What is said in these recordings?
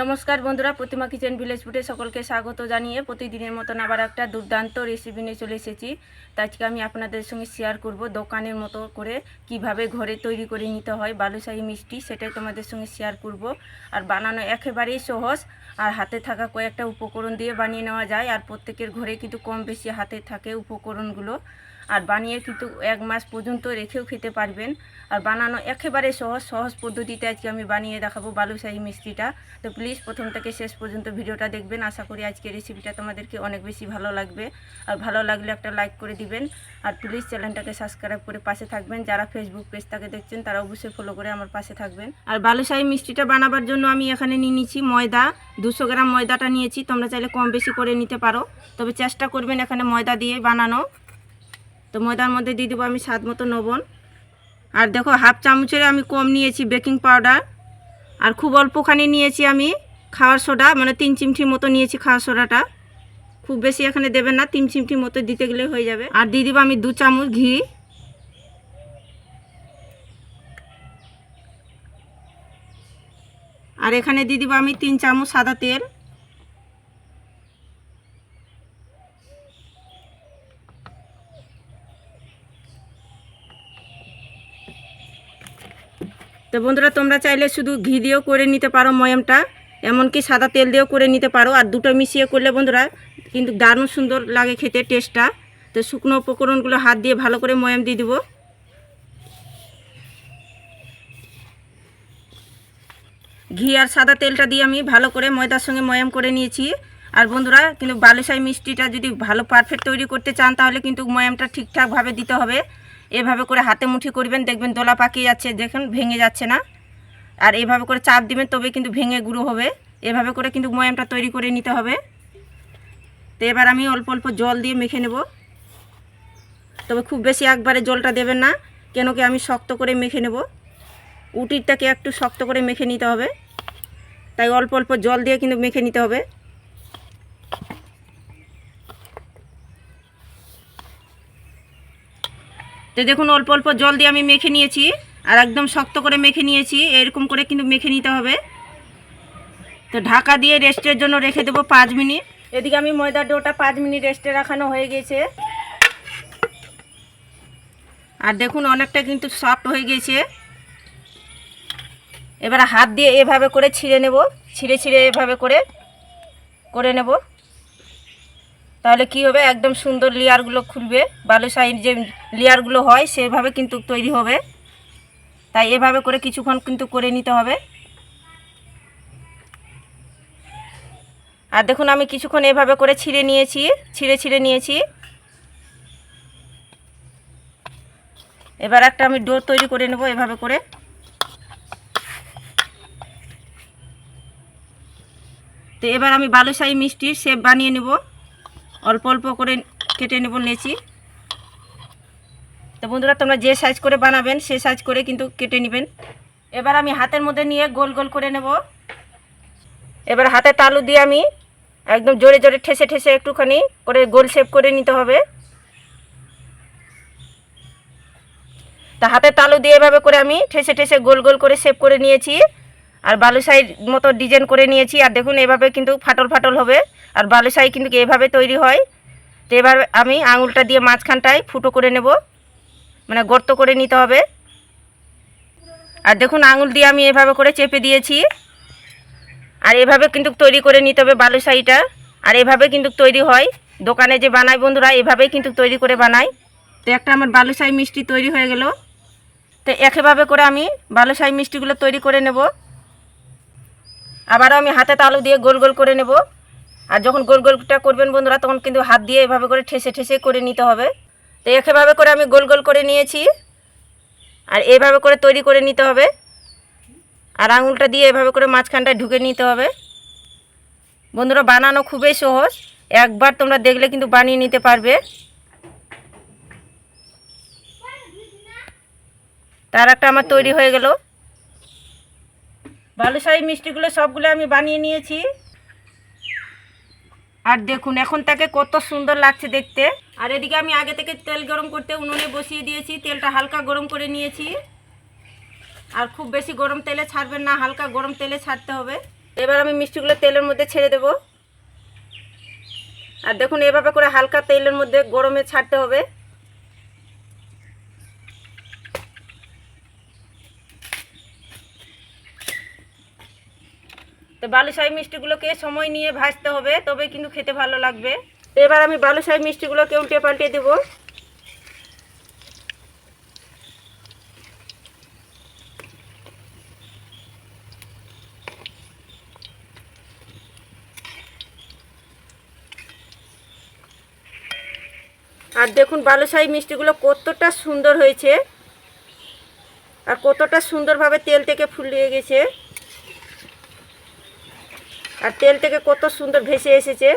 নমস্কার বন্ধুরা, প্রতিমা kitchen village ফুডে সকলকে স্বাগত জানিয়ে প্রতিদিনের মতন আবার একটা দুর্দান্ত রেসিপি নিয়ে চলে এসেছি। তো আমি আপনাদের সঙ্গে শেয়ার করব দোকানের মতো করে কীভাবে ঘরে তৈরি করে নিতে হয় বালুশাহী মিষ্টি, সেটাই তোমাদের সঙ্গে শেয়ার করব। আর বানানো একেবারেই সহজ, আর হাতে থাকা কয়েকটা উপকরণ দিয়ে বানিয়ে নেওয়া যায়, আর প্রত্যেকের ঘরে কিন্তু কম বেশি হাতে থাকে উপকরণগুলো। আর বানিয়ে কিন্তু এক মাস পর্যন্ত রেখেও খেতে পারবেন। আর বানানো একেবারে সহজ সহজ পদ্ধতিতে আজকে আমি বানিয়ে দেখাবো বালুশাহি মিষ্টিটা। তো প্লিজ প্রথম থেকে শেষ পর্যন্ত ভিডিওটা দেখবেন। আশা করি আজকে রেসিপিটা তোমাদেরকে অনেক বেশি ভালো লাগবে। আর ভালো লাগলে একটা লাইক করে দিবেন। আর প্লিজ চ্যানেলটাকে সাবস্ক্রাইব করে পাশে থাকবেন। যারা ফেসবুক পেজটাকে দেখছেন, তারা অবশ্যই ফলো করে আমার পাশে থাকবেন। আর বালুশাহি মিষ্টিটা বানাবার জন্য আমি এখানে নিয়ে নিচ্ছি ময়দা। দুশো গ্রাম ময়দাটা নিয়েছি। তোমরা চাইলে কম বেশি করে নিতে পারো। তবে চেষ্টা করবেন এখানে ময়দা দিয়ে বানানো। তো ময়দার মধ্যে দিয়ে দেবো আমি স্বাদ মতো লবণ। আর দেখো, হাফ চামচের আমি কম নিয়েছি বেকিং পাউডার আর খুব অল্পখানি নিয়েছি আমি খাওয়ার সোডা মানে তিন চিমটি মতো নিয়েছি খাওয়ার সোডাটা। খুব বেশি এখানে দেবেন না, তিন চিমটি মতো দিতে গেলে হয়ে যাবে। আর দিয়ে দিব আমি দু চামচ ঘি। আর এখানে দিয়ে দিব আমি তিন চামচ সাদা তেল। তো বন্ধুরা, তোমরা চাইলে শুধু ঘি দিয়েও করে নিতে পারো ময়ামটা, এমনকি সাদা তেল দিয়েও করে নিতে পারো, আর দুটো মিশিয়ে করলে বন্ধুরা কিন্তু দারুণ সুন্দর লাগে খেতে টেস্টটা তো শুকনো উপকরণগুলো হাত দিয়ে ভালো করে ময়াম দিয়ে দেবো। ঘি আর সাদা তেলটা দিয়ে আমি ভালো করে ময়দার সঙ্গে ময়াম করে নিয়েছি। আর বন্ধুরা, কিন্তু বালুশাহী মিষ্টিটা যদি ভালো পারফেক্ট তৈরি করতে চান, তাহলে কিন্তু ময়ামটা ঠিকঠাকভাবে দিতে হবে। এভাবে করে হাতে মুঠি করবেন, দেখবেন দোলা পাকিয়ে যাচ্ছে, দেখুন, ভেঙে যাচ্ছে না। আর এভাবে করে চাপ দিবেন, তবে কিন্তু ভেঙে গুঁড়ো হবে। এভাবে করে কিন্তু ময়ামটা তৈরি করে নিতে হবে। তো এবার আমি অল্প অল্প জল দিয়ে মেখে নেব। তবে খুব বেশি একবারে জলটা দেবেন না, কেন কি আমি শক্ত করে মেখে নেব। উটিরটাকে একটু শক্ত করে মেখে নিতে হবে। তাই অল্প অল্প জল দিয়ে কিন্তু মেখে নিতে হবে। তো দেখুন, অল্প অল্প জল দিয়ে আমি মেখে নিয়েছি আর একদম শক্ত করে মেখে নিয়েছি, এরকম করে কিন্তু মেখে নিতে হবে। তো ঢাকা দিয়ে রেস্টের জন্য রেখে দেবো পাঁচ মিনিট। এদিকে আমি ময়দার ডোটা পাঁচ মিনিট রেস্টে রাখানো হয়ে গেছে। আর দেখুন, অনেকটা কিন্তু সফট হয়ে গেছে। এবার হাত দিয়ে এভাবে করে ছিঁড়ে নেব, ছিঁড়ে ছিঁড়ে এভাবে করে করে নেব। তাহলে কি হবে? একদম সুন্দর লেয়ারগুলো খুলবে। বালুশাহির যে লেয়ারগুলো হয়, সেভাবে কিন্তু তৈরি হবে। তাই এভাবে করে কিছুক্ষণ কিন্তু করে নিতে হবে। আর দেখুন, আমি কিছুক্ষণ এভাবে করে ছিঁড়ে নিয়েছি, ছিঁড়ে ছিঁড়ে নিয়েছি। এবার একটা আমি ডো তৈরি করে নেব এভাবে করে। তো এবার আমি বালুশাহী মিষ্টির শেপ বানিয়ে নেব। অল্প অল্প করে কেটে নেব নেছি তো বন্ধুরা, তোমরা যে সাইজ করে বানাবেন সে সাইজ করে কিন্তু কেটে নেবেন। এবার আমি হাতের মধ্যে নিয়ে গোল গোল করে নেব। এবার হাতে তালু দিয়ে আমি একদম জোরে জোরে ঠেসে ঠেসে একটুখানি করে গোল শেপ করে নিতে হবে। তা হাতে তালু দিয়ে এভাবে করে আমি ঠেসে ঠেসে গোল গোল করে শেপ করে নিয়েছি। আর বালুশাহীর মতো ডিজাইন করে নিয়েছি। আর দেখুন, এভাবে কিন্তু ফাটল ফাটল হবে। আর বালুশাহী কিন্তু এভাবে তৈরি হয়। তো এবার আমি আঙুলটা দিয়ে মাঝখানটায় ফুটো করে নেব। মানে গর্ত করে নিতে হবে। আর দেখুন, আঙুল দিয়ে আমি এভাবে করে চেপে দিয়েছি। আর এভাবে কিন্তু তৈরি করে নিতে হবে বালুশাহীটা। আর এভাবে কিন্তু তৈরি হয়। দোকানে যে বানায় বন্ধুরা, এভাবেই কিন্তু তৈরি করে বানায়। তো একটা আমার বালুশাহী মিষ্টি তৈরি হয়ে গেল। তো একেভাবে করে আমি বালুশাহী মিষ্টিগুলো তৈরি করে নেব। আবারও আমি হাতে তালু দিয়ে গোল গোল করে নেব। আর যখন গোল গোলটা করবেন বন্ধুরা, তখন কিন্তু হাত দিয়ে এভাবে করে ঠেসে ঠেসে করে নিতে হবে। তো একেভাবে করে আমি গোল গোল করে নিয়েছি। আর এভাবে করে তৈরি করে নিতে হবে। আর আঙুলটা দিয়ে এভাবে করে মাঝখানটায় ঢুকে নিতে হবে। বন্ধুরা, বানানো খুবই সহজ। একবার তোমরা দেখলে কিন্তু বানিয়ে নিতে পারবে। তার একটা আমার তৈরি হয়ে গেল। বালুশাহী মিষ্টিগুলো সবগুলো আমি বানিয়ে নিয়েছি। আর দেখুন, এখন তাকে কত সুন্দর লাগছে দেখতে। আর এদিকে আমি আগে থেকে তেল গরম করতে উনুনে বসিয়ে দিয়েছি, তেলটা হালকা গরম করে নিয়েছি। আর খুব বেশি গরম তেলে ছাড়বেন না, হালকা গরম তেলে ছাড়তে হবে। এবার আমি মিষ্টিগুলো তেলের মধ্যে ছেড়ে দেব। আর দেখুন, এভাবে করে হালকা তেলের মধ্যে গরমে ছাড়তে হবে। তো বালুশাহী মিষ্টিগুলোকে সময় নিয়ে ভাজতে হবে, তবে কিন্তু খেতে ভালো লাগবে। তো এবার আমি বালুশাহী মিষ্টিগুলোকে উল্টে পাল্টে দেবো। আর দেখুন বালুশাহী মিষ্টিগুলো কতটা সুন্দর হয়েছে। আর কতটা সুন্দরভাবে তেল থেকে ফুলিয়ে গেছে। আর তেল থেকে কত সুন্দর ভেসে এসেছে।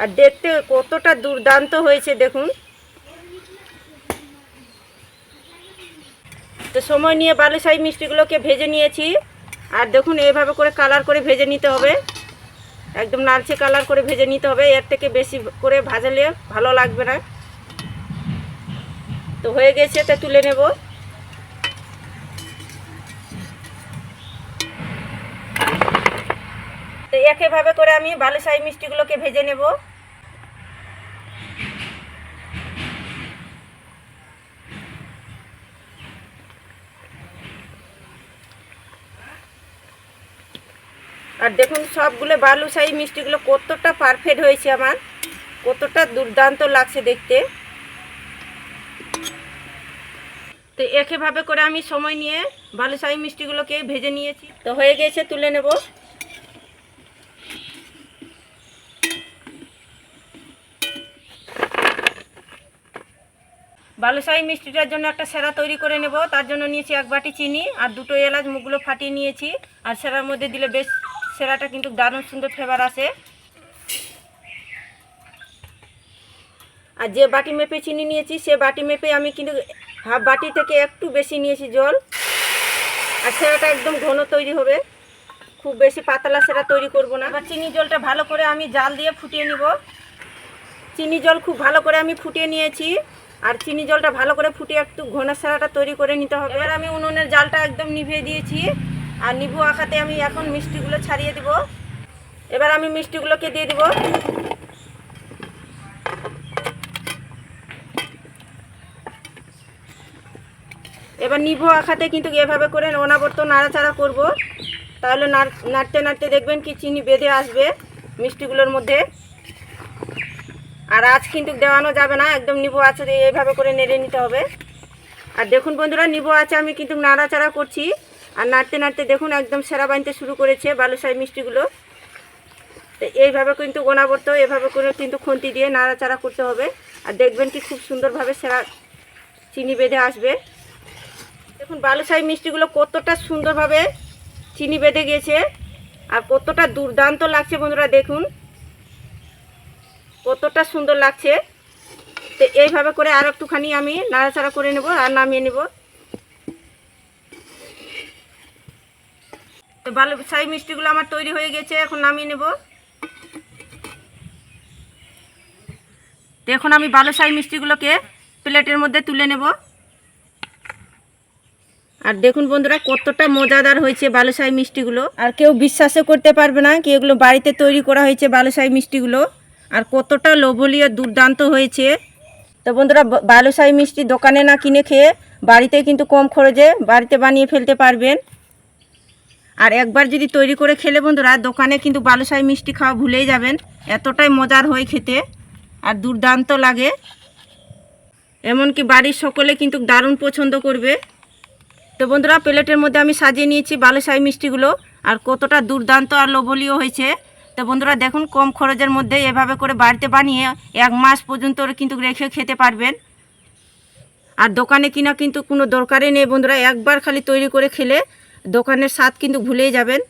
আর দেখতে কতটা দুর্দান্ত হয়েছে, দেখুন। তো সময় নিয়ে বালুশাহী মিষ্টিগুলোকে ভেজে নিয়েছি। আর দেখুন এইভাবে করে কালার করে ভেজে নিতে হবে। একদম লালচে কালার করে ভেজে নিতে হবে। এর থেকে বেশি করে ভাজালে ভালো লাগবে না। তো হয়ে গেছে তা তুলে নেব। তো একইভাবে করে আমি বালুশাহী মিষ্টিগুলোকে ভেজে নেব। আর দেখুন, সবগুলো বালুশাহী মিষ্টিগুলো কতটা পারফেক্ট হয়েছে আমার। কতটা দুর্দান্ত লাগছে দেখতে। তো একইভাবে করে আমি সময় নিয়ে বালুশাহী মিষ্টিগুলোকে ভেজে নিয়েছি। তো হয়ে গেছে, তুলে নেব। বালুশাহী মিষ্টিটার জন্য একটা সেরা তৈরি করে নেব। তার জন্য নিয়েছি এক বাটি চিনি আর দুটো এলাচ মুখগুলো ফাটিয়ে নিয়েছি। আর সেরার মধ্যে দিলে বেশ সেরাটা কিন্তু দারুণ সুন্দর ফ্লেভার আসে। আর যে বাটি মেপে চিনি নিয়েছি, সে বাটি মেপে আমি কিন্তু হাফ বাটি থেকে একটু বেশি নিয়েছি জল। আর সেরাটা একদম ঘন তৈরি হবে। খুব বেশি পাতলা সেরা তৈরি করব না। এবার চিনি জলটা ভালো করে আমি জাল দিয়ে ফুটিয়ে নিব। চিনি জল খুব ভালো করে আমি ফুটিয়ে নিয়েছি। আর চিনি জলটা ভালো করে ফুটিয়ে একটু ঘন সারাটা তৈরি করে নিতে হবে। এবার আমি উনুনের জালটা একদম নিভিয়ে দিয়েছি। আর নিবু আঁকাতে আমি এখন মিষ্টিগুলো ছাড়িয়ে দিব। এবার আমি মিষ্টিগুলোকে দিয়ে দিব। এবার নিভো আঁকাতে কিন্তু এভাবে করে অনাবর্ত নাড়াচাড়া করব। তাহলে নাড়- নাড়তে নাড়তে দেখবেন কি চিনি বেঁধে আসবে মিষ্টিগুলোর মধ্যে। আর আজ কিন্তু দেওয়ানো যাবে না, একদম নিবো আছে এইভাবে করে নেড়ে নিতে হবে। আর দেখুন বন্ধুরা, নিবো আছে আমি কিন্তু নাড়াচাড়া করছি। আর নাড়তে নাড়তে দেখুন একদম সেরা বানতে শুরু করেছে বালুশাহী মিষ্টিগুলো। তো এইভাবে কিন্তু অনাবর্ত এভাবে করে কিন্তু খুন্তি দিয়ে নাড়াচাড়া করতে হবে। আর দেখবেন কি খুব সুন্দরভাবে সেরা চিনি বেঁধে আসবে। দেখুন বালুশাহী মিষ্টিগুলো কতটা সুন্দরভাবে চিনি বেঁধে গিয়েছে আর কতটা দুর্দান্ত লাগছে বন্ধুরা, দেখুন। কতটা সুন্দর লাগছে। তো এইভাবে করে আর একটুখানি আমি নাড়াচাড়া করে নেব আর নামিয়ে নেব। তো বালুশাহী মিষ্টিগুলো আমার তৈরি হয়ে গেছে, এখন নামিয়ে নেব। তো এখন আমি বালুশাহী মিষ্টিগুলোকে প্লেটের মধ্যে তুলে নেব। আর দেখুন বন্ধুরা, কতটা মজাদার হয়েছে বালুশাহী মিষ্টিগুলো। আর কেউ বিশ্বাসও করতে পারবে না কি এগুলো বাড়িতে তৈরি করা হয়েছে বালুশাহী মিষ্টিগুলো। আর কতটা লোভনীয় দুর্দান্ত হয়েছে। তো বন্ধুরা বালুশাহী মিষ্টি দোকানে না কিনে খেয়ে বাড়িতে কিন্তু কম খরচে বাড়িতে বানিয়ে ফেলতে পারবেন। আর একবার যদি তৈরি করে খেলে বন্ধুরা দোকানে কিন্তু বালুশাহী মিষ্টি খাওয়া ভুলেই যাবেন। এতটাই মজার হয় খেতে আর দুর্দান্ত লাগে। এমনকি বাড়ির সকলে কিন্তু দারুণ পছন্দ করবে। তো বন্ধুরা প্লেটের মধ্যে আমি সাজিয়ে নিয়েছি বালুশাহী মিষ্টিগুলো। আর কতটা দুর্দান্ত আর লোভনীয় হয়েছে। তো বন্ধুরা দেখুন, কম খরচের মধ্যে এভাবে করে বাড়িতে বানিয়ে এক মাস পর্যন্ত কিন্তু রেখে খেতে পারবেন। আর দোকানে কিনা কিন্তু কোনো দরকারই নেই বন্ধুরা, একবার খালি তৈরি করে খেলে দোকানের স্বাদ কিন্তু ভুলেই যাবেন।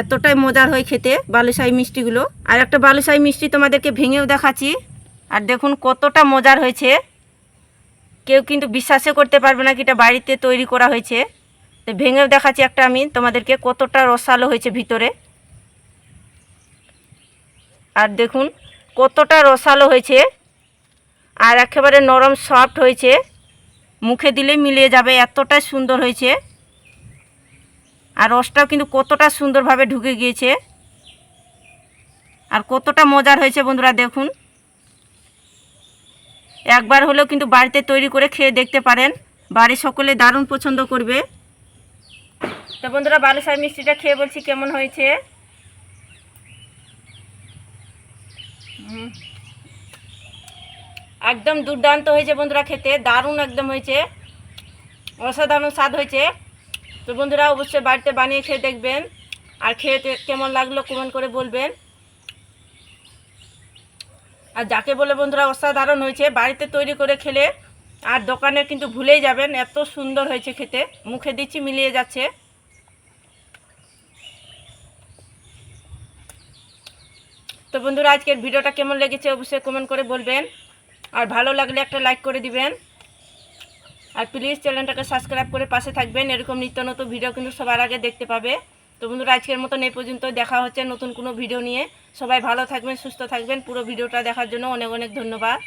এতটাই মজার হয় খেতে বালুশাহী মিষ্টিগুলো। আর একটা বালুশাহী মিষ্টি তোমাদেরকে ভেঙেও দেখাচ্ছি। আর দেখুন কতটা মজার হয়েছে। কেউ কিন্তু বিশ্বাসও করতে পারবে না কি এটা বাড়িতে তৈরি করা হয়েছে। তো ভেঙেও দেখাচ্ছি একটা আমি, তোমাদেরকে কতটা রসালো হয়েছে ভিতরে। আর দেখুন, কতটা রসালো হয়েছে। আর একেবারে নরম সফট হয়েছে। মুখে দিলে মিলিয়ে যাবে এতটাই সুন্দর হয়েছে। আর রসটাও কিন্তু কতটা সুন্দরভাবে ঢুকে গিয়েছে। আর কতটা মজার হয়েছে বন্ধুরা, দেখুন। একবার হলেও কিন্তু বাড়িতে তৈরি করে খেয়ে দেখতে পারেন। বাড়ি সকলে দারুণ পছন্দ করবে। তো বন্ধুরা বালুশাই মিষ্টিটা খেয়ে বলছি কেমন হয়েছে? একদম দুর্দান্ত হয়েছে বন্ধুরা খেতে, দারুণ একদম হয়েছে, অসাধারণ স্বাদ হয়েছে। তো বন্ধুরা অবশ্যই বাড়িতে বানিয়ে খেয়ে দেখবেন, আর খেয়ে কেমন লাগল কমেন্ট করে বলবেন। আর যাকে বলে বন্ধুরা অসাধারণ হয়েছে, বাড়িতে তৈরি করে খেলে আর দোকানে কিন্তু ভুলেই যাবেন, এত সুন্দর হয়েছে খেতে, মুখে দিচ্ছি মিলিয়ে যাচ্ছে। তো বন্ধুরা, আজকের ভিডিওটা কেমন লেগেছে অবশ্যই কমেন্ট করে বলবেন। আর ভালো লাগলে একটা লাইক করে দিবেন। আর প্লিজ চ্যানেলটাকে সাবস্ক্রাইব করে পাশে থাকবেন। এরকম নিত্য নতুন ভিডিও কিন্তু সবার আগে দেখতে পাবে। তো বন্ধুরা, আজকের মতন এই পর্যন্ত দেখা হচ্ছে নতুন কোনো ভিডিও নিয়ে। সবাই ভালো থাকবেন, সুস্থ থাকবেন। পুরো ভিডিওটা দেখার জন্য অনেক অনেক ধন্যবাদ।